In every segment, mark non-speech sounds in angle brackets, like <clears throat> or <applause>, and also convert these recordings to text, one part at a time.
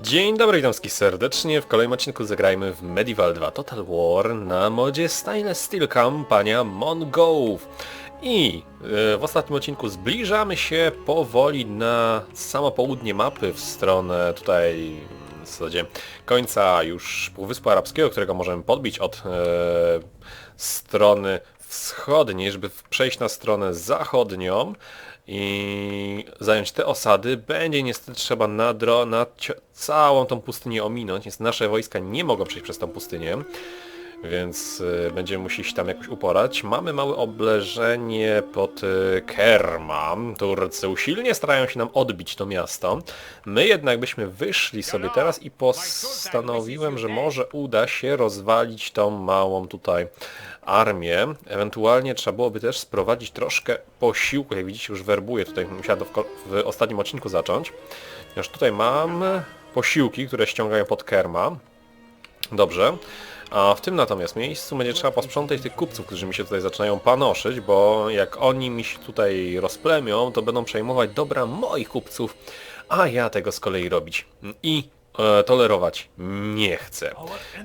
Dzień dobry, witam wszystkich serdecznie. W kolejnym odcinku zagrajmy w Medieval 2 Total War na modzie Stainless Steel kampania Mongołów. I e, w ostatnim odcinku zbliżamy się powoli na samo południe mapy w stronę tutaj w zasadzie końca już Półwyspu Arabskiego, którego możemy podbić od e, strony wschodniej, żeby przejść na stronę zachodnią i zająć te osady, będzie niestety trzeba na, dro, na całą tą pustynię ominąć. Niestety nasze wojska nie mogą przejść przez tą pustynię, więc y, będziemy musieli się tam jakoś uporać. Mamy małe obleżenie pod y, Kerma. Turcy usilnie starają się nam odbić to miasto. My jednak byśmy wyszli sobie teraz i postanowiłem, że może uda się rozwalić tą małą tutaj armię. Ewentualnie trzeba byłoby też sprowadzić troszkę posiłku. Jak widzicie już werbuję, tutaj musiałem w, w ostatnim odcinku zacząć. Ponieważ tutaj mam posiłki, które ściągają pod Kerma. Dobrze. A w tym natomiast miejscu będzie trzeba posprzątać tych kupców, którzy mi się tutaj zaczynają panoszyć, bo jak oni mi się tutaj rozplemią, to będą przejmować dobra moich kupców, a ja tego z kolei robić i e, tolerować nie chcę.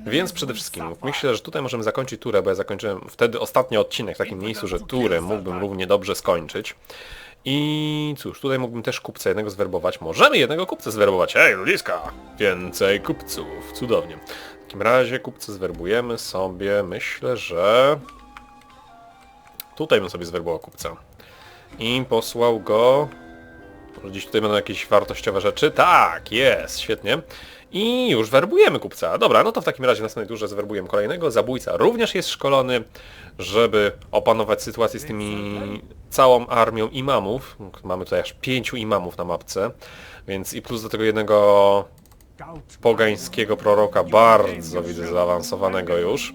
Więc przede wszystkim myślę, że tutaj możemy zakończyć turę, bo ja zakończyłem wtedy ostatni odcinek w takim miejscu, że turę mógłbym równie dobrze skończyć. I cóż, tutaj mógłbym też kupca jednego zwerbować. Możemy jednego kupca zwerbować. Hej, ludziska! Więcej kupców. Cudownie. Takim razie kupcy zwerbujemy sobie, myślę, że... Tutaj bym sobie zwerbował kupca. I posłał go... Może gdzieś tutaj będą jakieś wartościowe rzeczy? Tak, jest, świetnie. I już werbujemy kupca. Dobra, no to w takim razie na następnej turze zwerbujemy kolejnego. Zabójca również jest szkolony, żeby opanować sytuację z tymi całą armią imamów. Mamy tutaj aż pięciu imamów na mapce, więc i plus do tego jednego pogańskiego proroka, bardzo widzę zaawansowanego już.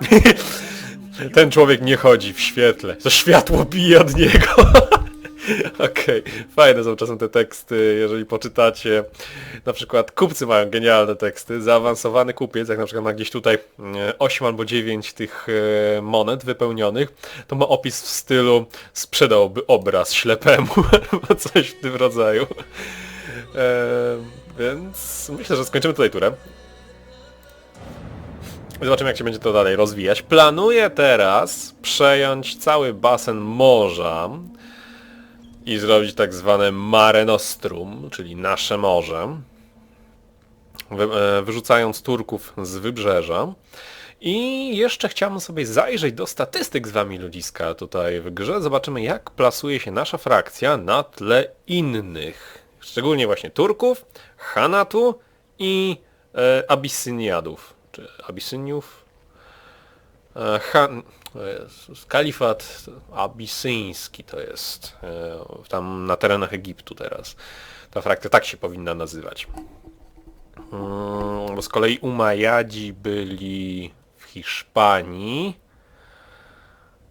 <laughs> Ten człowiek nie chodzi w świetle, to światło bije od niego. <laughs> Okej, fajne są czasem te teksty, jeżeli poczytacie. Na przykład kupcy mają genialne teksty. Zaawansowany kupiec, jak na przykład ma gdzieś tutaj 8 albo 9 tych e, monet wypełnionych, to ma opis w stylu sprzedałby obraz ślepemu, <laughs> albo coś w tym rodzaju. E, więc myślę, że skończymy tutaj turę. Zobaczymy jak się będzie to dalej rozwijać. Planuję teraz przejąć cały basen morza i zrobić tak zwane Mare Nostrum, czyli nasze morze, e, wyrzucając Turków z wybrzeża. I jeszcze chciałbym sobie zajrzeć do statystyk z wami ludziska tutaj w grze. Zobaczymy jak plasuje się nasza frakcja na tle innych. Szczególnie właśnie Turków, Hanatu i e, Abisyniadów. Czy Abisyniów? E, Han... Jezus, Kalifat abisyński to jest. e, Tam na terenach Egiptu teraz. Ta frakcja tak się powinna nazywać. Mm, z kolei Umajadzi byli w Hiszpanii.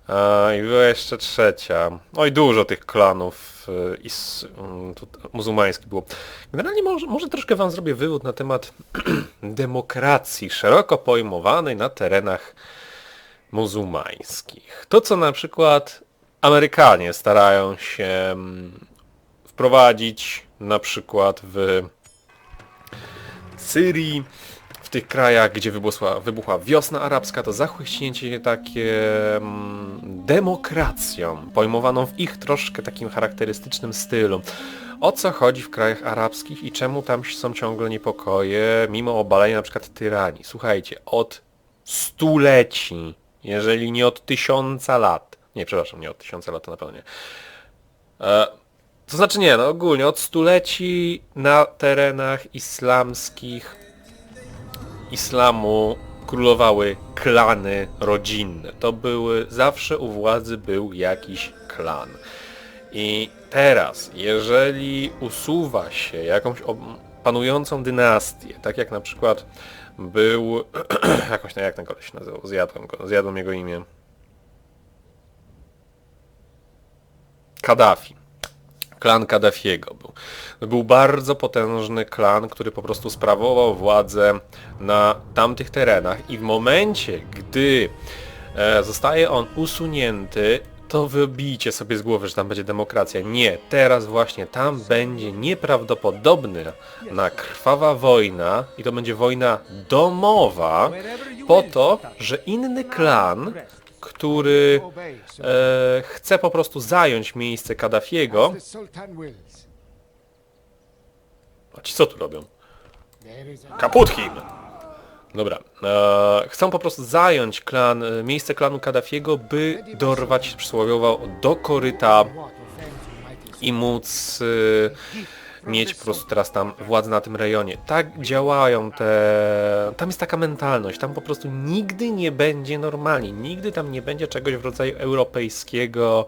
A, I była jeszcze trzecia. Oj, dużo tych klanów e, is, mm, tu, muzułmańskich było. Generalnie może, może troszkę wam zrobię wywód na temat <clears throat> demokracji szeroko pojmowanej na terenach muzułmańskich. To co na przykład Amerykanie starają się mm, wprowadzić na przykład w Syrii, tych krajach, gdzie wybuchła, wybuchła wiosna arabska, to zachłyśnięcie takie mm, demokracją, pojmowaną w ich troszkę takim charakterystycznym stylu. O co chodzi w krajach arabskich i czemu tam są ciągle niepokoje, mimo obalenia na przykład tyranii? Słuchajcie, od stuleci, jeżeli nie od tysiąca lat, nie, przepraszam, nie od tysiąca lat, to na pewno nie. E, to znaczy nie, no ogólnie od stuleci na terenach islamskich islamu królowały klany rodzinne. To były, zawsze u władzy był jakiś klan. I teraz, jeżeli usuwa się jakąś panującą dynastię, tak jak na przykład był, <clears throat> jakoś, no jak ten koleś nazywał, zjadłem go, zjadłem jego imię. Kaddafi klan Kaddafiego był. To był bardzo potężny klan, który po prostu sprawował władzę na tamtych terenach i w momencie, gdy e, zostaje on usunięty, to wybijcie sobie z głowy, że tam będzie demokracja. Nie, teraz właśnie tam będzie nieprawdopodobna na krwawa wojna i to będzie wojna domowa po to, że inny klan, który e, chce po prostu zająć miejsce Kaddafiego, a ci co tu robią? There is a Kaput him! Dobra. E, chcą po prostu zająć klan, e, miejsce klanu Kaddafiego, by dorwać przysłowiowo do koryta i móc y, mieć po prostu teraz tam władzę na tym rejonie. Tak działają te... Tam jest taka mentalność, tam po prostu nigdy nie będzie normalnie, nigdy tam nie będzie czegoś w rodzaju europejskiego,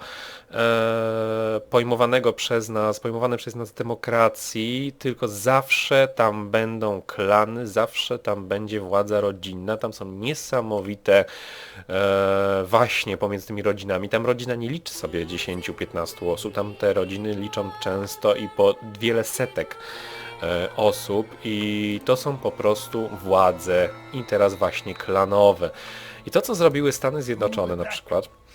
pojmowanego przez nas, pojmowane przez nas demokracji, tylko zawsze tam będą klany, zawsze tam będzie władza rodzinna, tam są niesamowite e, waśnie pomiędzy tymi rodzinami. Tam rodzina nie liczy sobie 10-15 osób, tam te rodziny liczą często i po wiele setek e, osób i to są po prostu władze i teraz właśnie klanowe. I to co zrobiły Stany Zjednoczone na przykład e,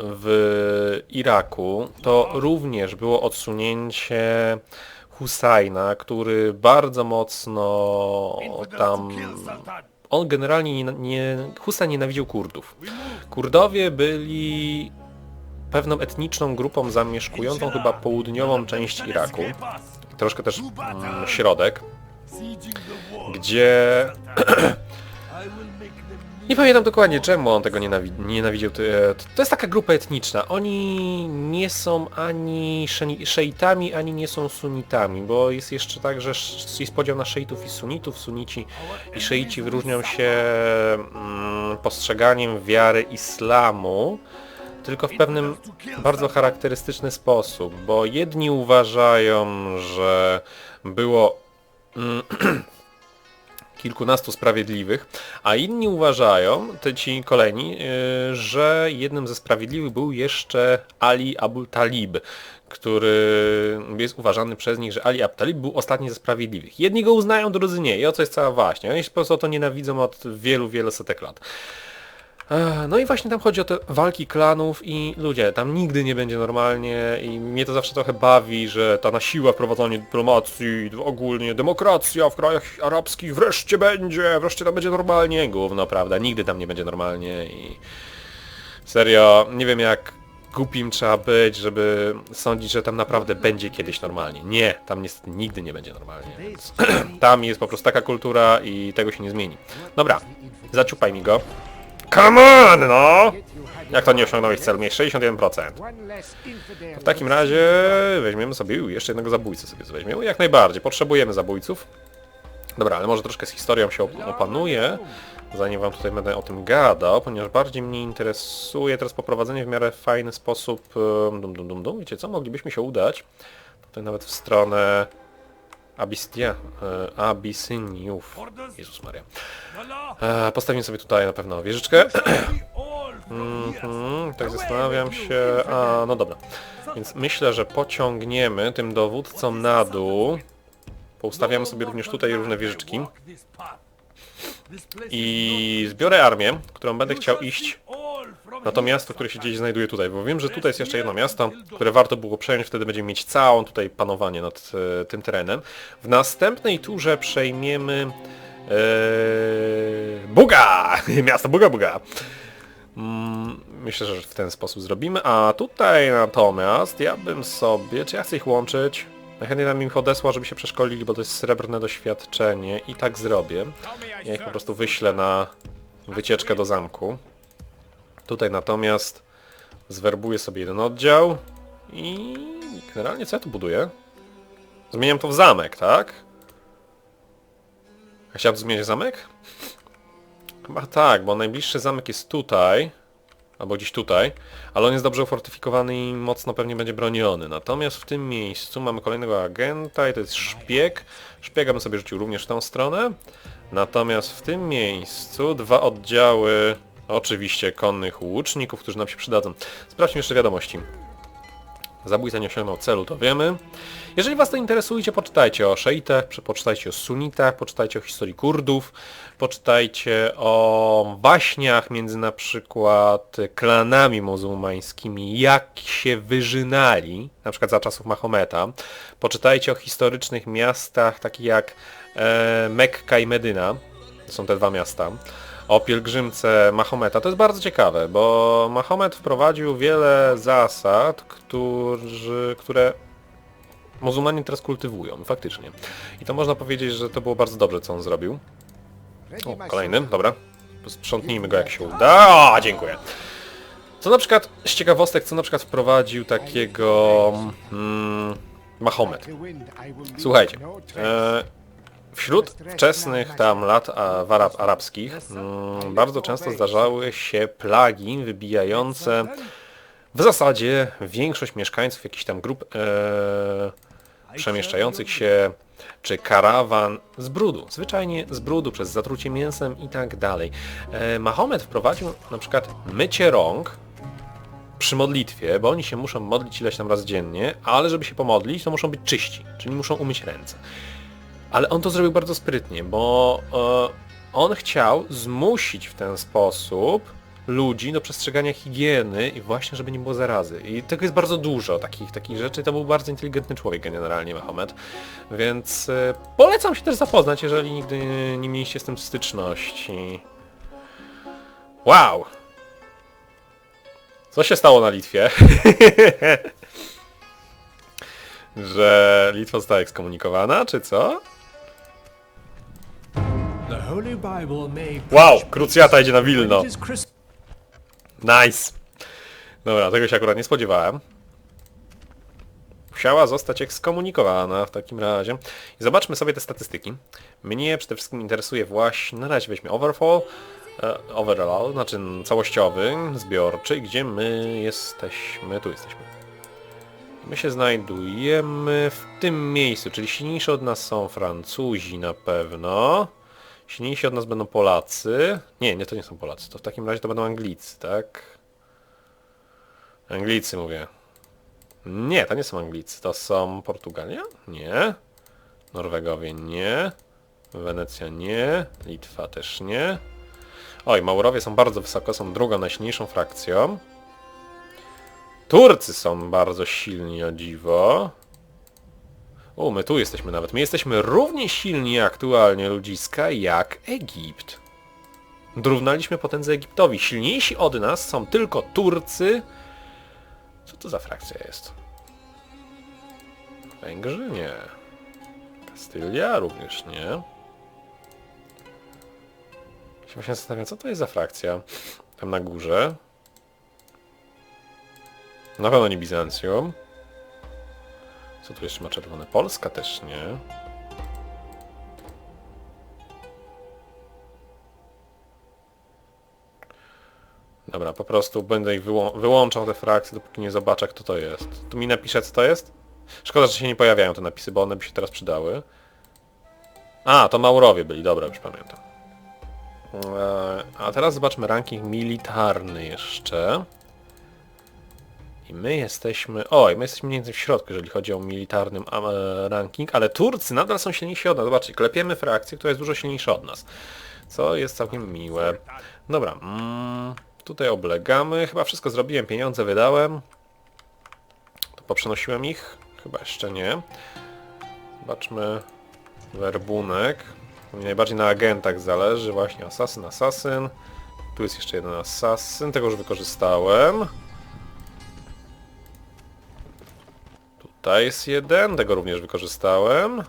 w Iraku to również było odsunięcie Husajna, który bardzo mocno tam on generalnie nie, nie Hussein nienawidził Kurdów. Kurdowie byli pewną etniczną grupą zamieszkującą chyba południową część Iraku, troszkę też mm, środek, gdzie <clears throat> nie pamiętam dokładnie czemu on tego nienawi nienawidził. To to jest taka grupa etniczna. Oni nie są ani szeitami, ani nie są sunitami, bo jest jeszcze tak, że jest podział na szeitów i sunitów. Sunici i szeici wyróżnią się mm, postrzeganiem wiary islamu, tylko w pewnym bardzo charakterystyczny sposób, bo jedni uważają, że było mm, <clears throat> kilkunastu sprawiedliwych, a inni uważają, te ci kolejni, yy, że jednym ze sprawiedliwych był jeszcze Ali Abul Talib, który jest uważany przez nich, że Ali Abul Talib był ostatni ze sprawiedliwych. Jedni go uznają, drudzy nie. I o co jest cała właśnie. Oni się po prostu to nienawidzą od wielu, wielu setek lat. No i właśnie tam chodzi o te walki klanów i ludzie, tam nigdy nie będzie normalnie i mnie to zawsze trochę bawi, że ta na siłę wprowadzanie dyplomacji, ogólnie demokracja w krajach arabskich wreszcie będzie, wreszcie tam będzie normalnie. Gówno, prawda, nigdy tam nie będzie normalnie i serio, nie wiem jak głupim trzeba być, żeby sądzić, że tam naprawdę będzie kiedyś normalnie. Nie, tam niestety nigdy nie będzie normalnie, więc <clears throat> tam jest po prostu taka kultura i tego się nie zmieni. Dobra, zaciupaj mi go. Come on, no! Jak to nie osiągnąłeś celu? Mieć 61%. one less infidel. W takim razie weźmiemy sobie jeszcze jednego zabójcę sobie weźmiemy. Jak najbardziej, potrzebujemy zabójców. Dobra, ale może troszkę z historią się op- opanuję, zanim wam tutaj będę o tym gadał, ponieważ bardziej mnie interesuje teraz poprowadzenie w miarę fajny sposób... Dum, dum, dum, dum. Wiecie co? Moglibyśmy się udać tutaj nawet w stronę Abistia, e. Jezus Maria. E, postawimy sobie tutaj na pewno wieżyczkę. Mhm, tak zastanawiam się... A, no dobra. Więc myślę, że pociągniemy tym dowódcą na dół. Poustawiamy sobie również tutaj różne wieżyczki. I zbiorę armię, którą będę chciał iść na to miasto, które się gdzieś znajduje tutaj, bo wiem, że tutaj jest jeszcze jedno miasto, które warto było przejąć, wtedy będziemy mieć całą tutaj panowanie nad e, tym terenem. W następnej turze przejmiemy e, Buga! <laughs> Miasto Buga Buga! Mm, Myślę, że w ten sposób zrobimy, a tutaj natomiast ja bym sobie, czy ja chcę ich łączyć? Najchętniej nam ich odesła, żeby się przeszkolili, bo to jest srebrne doświadczenie i tak zrobię. Ja ich po prostu wyślę na wycieczkę do zamku. Tutaj natomiast zwerbuję sobie jeden oddział i generalnie co ja tu buduję? Zmieniam to w zamek, tak? A chciałem zmienić zamek? Chyba tak, bo najbliższy zamek jest tutaj, albo gdzieś tutaj, ale on jest dobrze ufortyfikowany i mocno pewnie będzie broniony. Natomiast w tym miejscu mamy kolejnego agenta i to jest szpieg. Szpiega bym sobie rzucił również w tą stronę. Natomiast w tym miejscu dwa oddziały, oczywiście konnych łuczników, którzy nam się przydadzą. Sprawdźmy jeszcze wiadomości. Zabójca nie osiągnął celu, to wiemy. Jeżeli Was to interesuje, poczytajcie o szeitach, poczytajcie o sunitach, poczytajcie o historii Kurdów, poczytajcie o waśniach między na przykład klanami muzułmańskimi, jak się wyżynali, na przykład za czasów Mahometa. Poczytajcie o historycznych miastach, takich jak e, Mekka i Medyna, to są te dwa miasta, o pielgrzymce Mahometa. To jest bardzo ciekawe, bo Mahomet wprowadził wiele zasad, którzy, które muzułmanie teraz kultywują, faktycznie. I to można powiedzieć, że to było bardzo dobrze, co on zrobił. O, kolejny, dobra. Sprzątnijmy go jak się uda. O, dziękuję. Co na przykład, z ciekawostek, co na przykład wprowadził takiego mm, Mahomet? Słuchajcie, e, wśród wczesnych tam lat arabskich mm, bardzo często zdarzały się plagi wybijające w zasadzie większość mieszkańców jakichś tam grup e, przemieszczających się czy karawan z brudu, zwyczajnie z brudu, przez zatrucie mięsem i tak dalej. E, Mahomet wprowadził na przykład mycie rąk przy modlitwie, bo oni się muszą modlić ileś tam razy dziennie, ale żeby się pomodlić, to muszą być czyści, czyli muszą umyć ręce. Ale on to zrobił bardzo sprytnie, bo e, on chciał zmusić w ten sposób ludzi do przestrzegania higieny i właśnie, żeby nie było zarazy. I tego jest bardzo dużo takich, takich rzeczy. To był bardzo inteligentny człowiek generalnie, Mahomet. Więc e, polecam się też zapoznać, jeżeli nigdy nie mieliście z tym styczności. Wow! Co się stało na Litwie? <laughs> Że Litwa została ekskomunikowana, czy co? Wow, krucjata idzie na Wilno. Nice. Dobra, tego się akurat nie spodziewałem. Musiała zostać ekskomunikowana w takim razie. I zobaczmy sobie te statystyki. Mnie przede wszystkim interesuje właśnie, na razie weźmy overfall, e, overall, znaczy całościowy, zbiorczy, gdzie my jesteśmy, tu jesteśmy. My się znajdujemy w tym miejscu, czyli silniejsi od nas są Francuzi na pewno. Silniejsi od nas będą Polacy. Nie, nie, to nie są Polacy. To w takim razie to będą Anglicy, tak? Anglicy mówię. Nie, to nie są Anglicy. To są Portugalia? Nie. Norwegowie nie. Wenecja nie. Litwa też nie. Oj, Maurowie są bardzo wysoko, są drugą najsilniejszą frakcją. Turcy są bardzo silni, o dziwo. O, my tu jesteśmy nawet. My jesteśmy równie silni aktualnie ludziska jak Egipt. Dorównaliśmy potędze Egiptowi. Silniejsi od nas są tylko Turcy. Co to za frakcja jest? Węgrzy? Nie. Kastylia? Również nie. Się właśnie zastanawiam, co to jest za frakcja? Tam na górze. Na pewno nie Bizancjum. Co tu jeszcze ma czerwone? Polska też nie. Dobra, po prostu będę ich wyłą wyłączał te frakcje, dopóki nie zobaczę kto to jest. Tu mi napisze co to jest? Szkoda, że się nie pojawiają te napisy, bo one by się teraz przydały. A, to Maurowie byli, dobra, już pamiętam. Eee, a teraz zobaczmy ranking militarny jeszcze. I my jesteśmy... Oj, my jesteśmy mniej więcej w środku, jeżeli chodzi o militarny e, ranking, ale Turcy nadal są silniejsi od nas. Zobaczcie, klepiemy frakcję, która jest dużo silniejsza od nas. Co jest całkiem miłe. Dobra, mm, tutaj oblegamy. Chyba wszystko zrobiłem, pieniądze wydałem. To poprzenosiłem ich? Chyba jeszcze nie. Zobaczmy werbunek. Mi najbardziej na agentach zależy. Właśnie asasyn, asasyn. Tu jest jeszcze jeden asasyn, tego już wykorzystałem. Tutaj jest jeden, tego również wykorzystałem.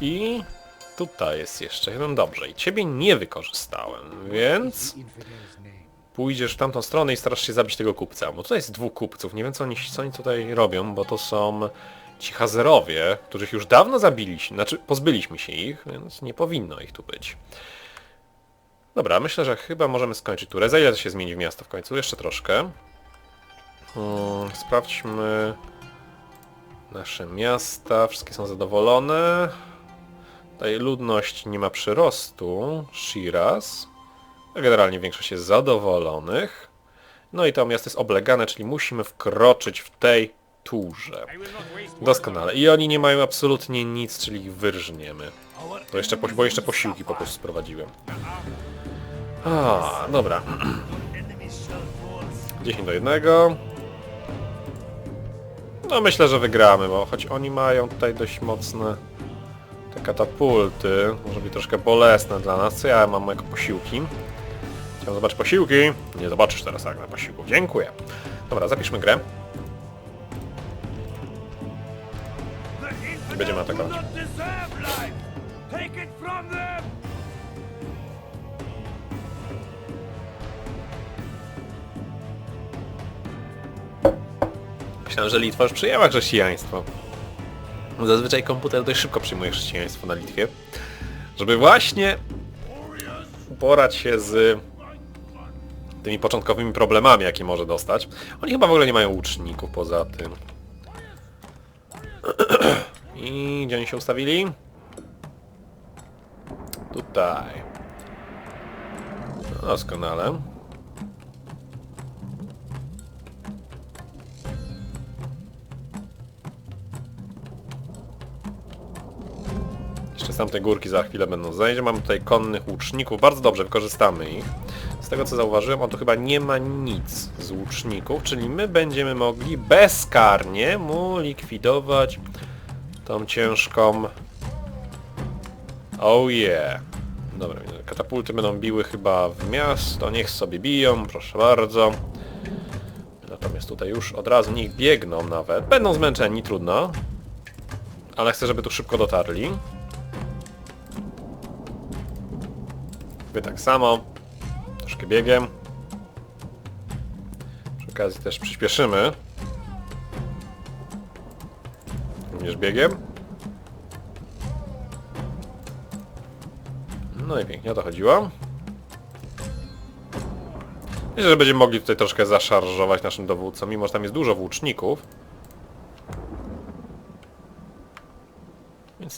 I tutaj jest jeszcze jeden, dobrze. I ciebie nie wykorzystałem, więc pójdziesz w tamtą stronę i starasz się zabić tego kupca. Bo tutaj jest dwóch kupców, nie wiem co oni, co oni tutaj robią, bo to są ci Hazerowie, których już dawno zabiliśmy, znaczy pozbyliśmy się ich, więc nie powinno ich tu być. Dobra, myślę, że chyba możemy skończyć turę. Za ile to się zmieni w miasto w końcu? Jeszcze troszkę. Hmm, sprawdźmy nasze miasta. Wszystkie są zadowolone. Tutaj ludność nie ma przyrostu. Shiraz. Generalnie większość jest zadowolonych. No i to miasto jest oblegane, czyli musimy wkroczyć w tej turze. Doskonale. I oni nie mają absolutnie nic, czyli ich wyrżniemy. To jeszcze, bo jeszcze posiłki po prostu sprowadziłem. A, dobra. <clears throat> 10 do 1. No myślę, że wygramy, bo choć oni mają tutaj dość mocne te katapulty, może być troszkę bolesne dla nas, co ja mam jako posiłki. Chciałem zobaczyć posiłki. Nie zobaczysz teraz tak na posiłku. Dziękuję. Dobra, zapiszmy grę. I będziemy atakować. Myślałem, że Litwa już przyjęła chrześcijaństwo. Zazwyczaj komputer dość szybko przyjmuje chrześcijaństwo na Litwie. Żeby właśnie uporać się z tymi początkowymi problemami, jakie może dostać. Oni chyba w ogóle nie mają łuczników poza tym. <clears throat> I gdzie oni się ustawili? Tutaj. No, Doskonale. Tamtej górki za chwilę będą zajęcia. Mamy tutaj konnych łuczników. Bardzo dobrze, wykorzystamy ich. Z tego co zauważyłem, on tu chyba nie ma nic z łuczników, czyli my będziemy mogli bezkarnie mu likwidować tą ciężką... Oh yeah. Dobra, katapulty będą biły chyba w miasto, niech sobie biją, proszę bardzo. Natomiast tutaj już od razu niech biegną nawet. Będą zmęczeni, trudno. Ale chcę, żeby tu szybko dotarli. Wy tak samo. Troszkę biegiem. Przy okazji też przyspieszymy. Również biegiem. No i pięknie o to chodziło. Myślę, że będziemy mogli tutaj troszkę zaszarżować naszym dowódcom, mimo że tam jest dużo włóczników.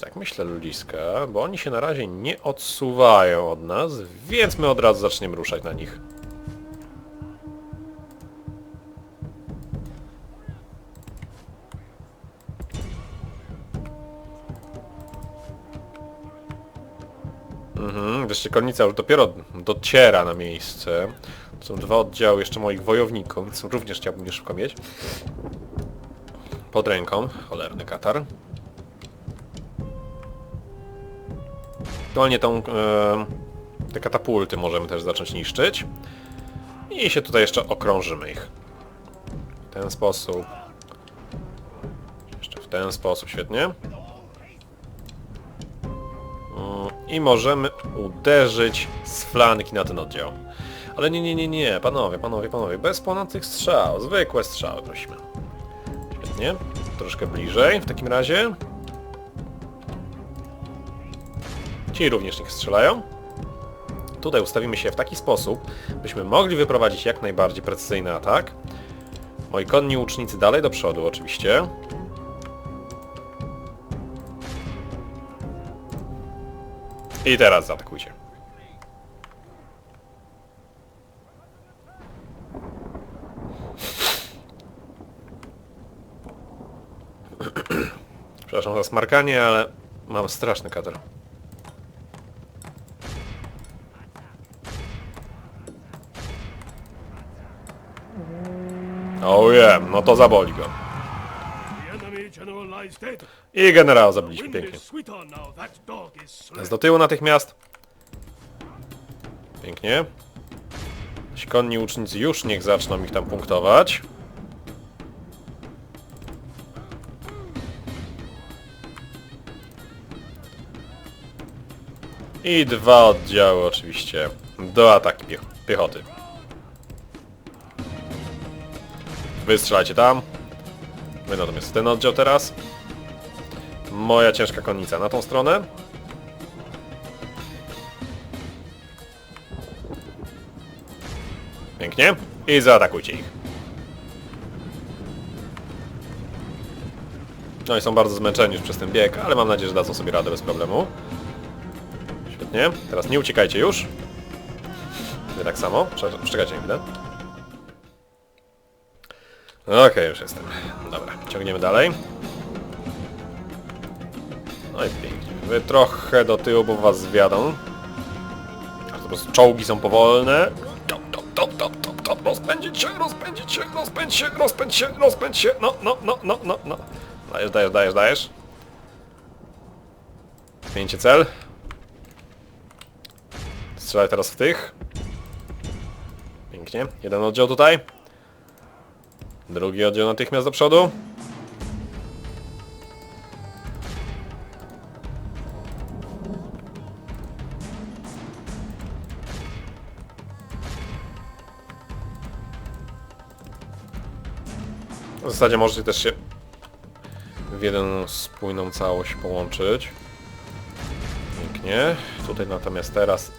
Tak, myślę ludziska, bo oni się na razie nie odsuwają od nas, więc my od razu zaczniemy ruszać na nich. Mhm, wreszcie konnica już dopiero dociera na miejsce. To są dwa oddziały jeszcze moich wojowników, więc również chciałbym je szybko mieć. Pod ręką, cholerny katar. Aktualnie tą, e, te katapulty możemy też zacząć niszczyć. I się tutaj jeszcze okrążymy ich. W ten sposób. Jeszcze w ten sposób, świetnie. Mm, I możemy uderzyć z flanki na ten oddział. Ale nie, nie, nie, nie, panowie, panowie, panowie, bez płonących strzał, zwykłe strzały prosimy. Świetnie, troszkę bliżej w takim razie. Ci również niech strzelają. Tutaj ustawimy się w taki sposób, byśmy mogli wyprowadzić jak najbardziej precyzyjny atak. Moi konni łucznicy dalej do przodu oczywiście. I teraz zaatakujcie. <clears throat> Przepraszam za smarkanie, ale mam straszny kater. Yeah, no to zaboli go. I generał zabiliśmy pięknie. Teraz do tyłu natychmiast. Pięknie. Konni łucznicy już niech zaczną ich tam punktować. I dwa oddziały oczywiście do ataki piech piechoty. Wystrzelajcie tam. Wy natomiast w ten oddział teraz. Moja ciężka konnica na tą stronę. Pięknie. I zaatakujcie ich. No i są bardzo zmęczeni już przez ten bieg, ale mam nadzieję, że dadzą sobie radę bez problemu. Świetnie. Teraz nie uciekajcie już. Wy tak samo. Prze- Przeczekajcie chwilę. Okej, już jestem. Dobra, ciągniemy dalej. No i pięknie. Wy trochę do tyłu, bo was zwiadą. Po prostu czołgi są powolne. Top, top, top, top, top, top. Rozpędzić się, rozpędzić się, rozpędź się, rozpędź się, rozpędź się. No, no, no, no, no, no. Dajesz, dajesz, dajesz, dajesz. Zmieńcie cel. Strzelaj teraz w tych. Pięknie. Jeden oddział tutaj. Drugi oddział natychmiast do przodu. W zasadzie możecie też się w jeden spójną całość połączyć. Pięknie. Tutaj natomiast teraz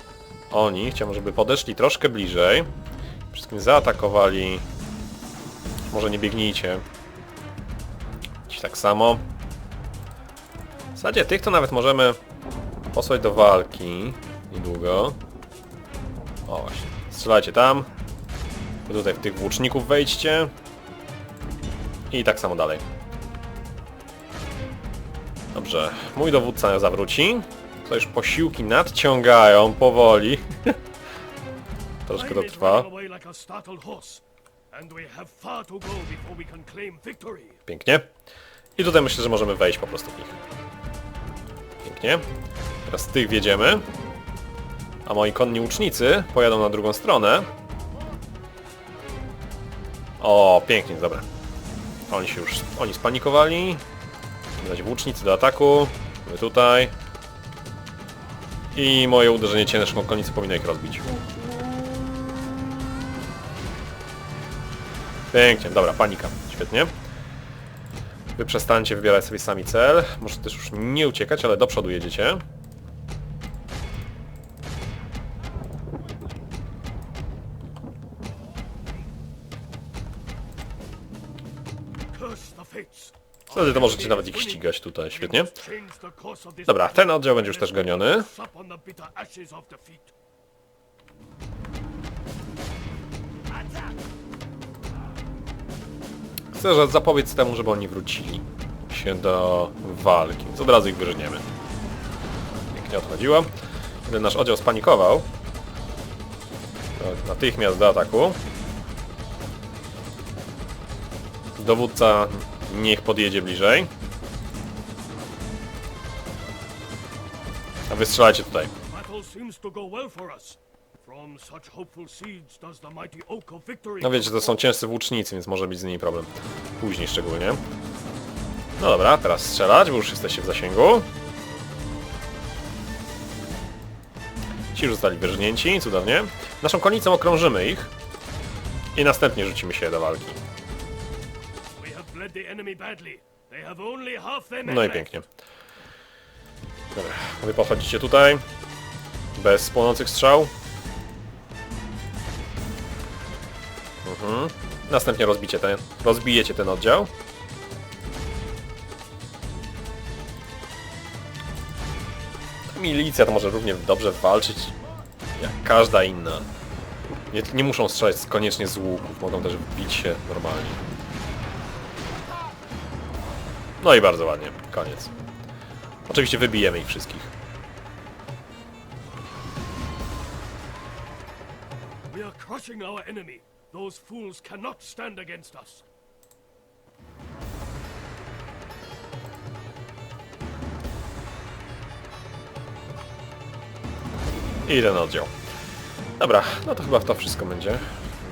oni, chciałbym, żeby podeszli troszkę bliżej. Wszystkim zaatakowali. Może nie biegnijcie. Dziś tak samo. W zasadzie tych to nawet możemy posłać do walki niedługo. O właśnie. Strzelajcie tam. Wy tutaj w tych włóczników wejdźcie. I tak samo dalej. Dobrze. Mój dowódca zawróci. To już posiłki nadciągają powoli. <laughs> Troszkę to trwa. Pięknie. I tutaj myślę, że możemy wejść po prostu w nich. Pięknie. Teraz tych wiedziemy. A moi konni łucznicy pojadą na drugą stronę. O, pięknie, dobra. Oni się już, oni spanikowali. Dać włócznicy do ataku. My tutaj. I moje uderzenie ciężką konnicę powinno ich rozbić. Pięknie, dobra, panika. Świetnie. Wy przestańcie wybierać sobie sami cel. Może też już nie uciekać, ale do przodu jedziecie. Wtedy to możecie nawet ich ścigać tutaj, świetnie. Dobra, ten oddział będzie już też goniony. Chcę że zapobiec temu, żeby oni wrócili się do walki. Więc od razu ich wyżeniemy. Pięknie odchodziło. Gdy nasz oddział spanikował, natychmiast do ataku. Dowódca niech podjedzie bliżej. A wy strzelajcie tutaj. No wiecie, to są ciężcy włócznicy, więc może być z nimi problem. Później szczególnie. No dobra, teraz strzelać, bo już jesteście w zasięgu. Ci już zostali wyrżnięci, cudownie. Naszą konicą okrążymy ich. I następnie rzucimy się do walki. No i pięknie. Dobra, wy podchodzicie tutaj. Bez płonących strzał. Mhm. Następnie rozbicie ten, rozbijecie ten oddział. Milicja to może równie dobrze walczyć jak każda inna. Nie, nie muszą strzelać koniecznie z łuków, mogą też bić się normalnie. No i bardzo ładnie, koniec. Oczywiście wybijemy ich wszystkich. We are crushing our enemy. Those fools cannot stand against us. I ten oddział. Dobra, no to chyba to wszystko będzie.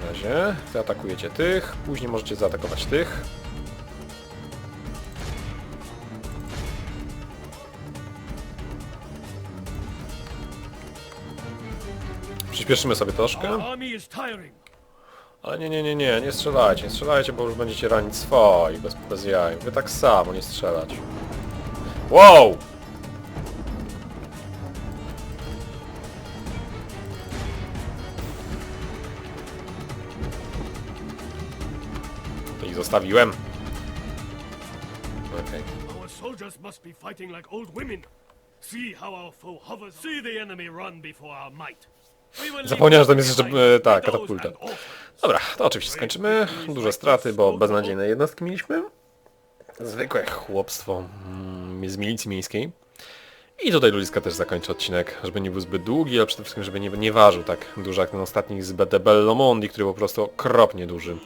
W razie zaatakujecie tych, później możecie zaatakować tych. Przyspieszymy sobie troszkę. Ale nie, nie, nie, nie, nie strzelajcie, nie strzelajcie, bo już będziecie ranić swoich, bez, bez jaj. Wy tak samo nie strzelać. Wow! To ich zostawiłem. Okej. See how our foe hovers. See the enemy run before our might. Zapomniałem, że tam jest jeszcze, e, ta, katapulta. Dobra, to oczywiście skończymy. Duże straty, bo beznadziejne jednostki mieliśmy. Zwykłe chłopstwo mm, z milicji miejskiej. I tutaj ludziska też zakończę odcinek, żeby nie był zbyt długi, ale przede wszystkim, żeby nie, nie ważył tak dużo jak ten ostatni z BD Bellomondi, który był po prostu okropnie duży.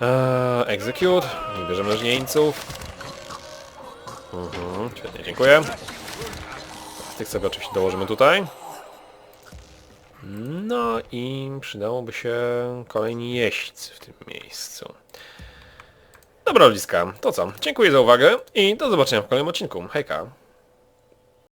Eee, execute, nie bierzemy żnieńców. Mhm, świetnie, dziękuję. Z tych sobie oczywiście dołożymy tutaj. No i przydałoby się kolejni jeźdźcy w tym miejscu. Dobra ludziska, to co? Dziękuję za uwagę i do zobaczenia w kolejnym odcinku. Hejka!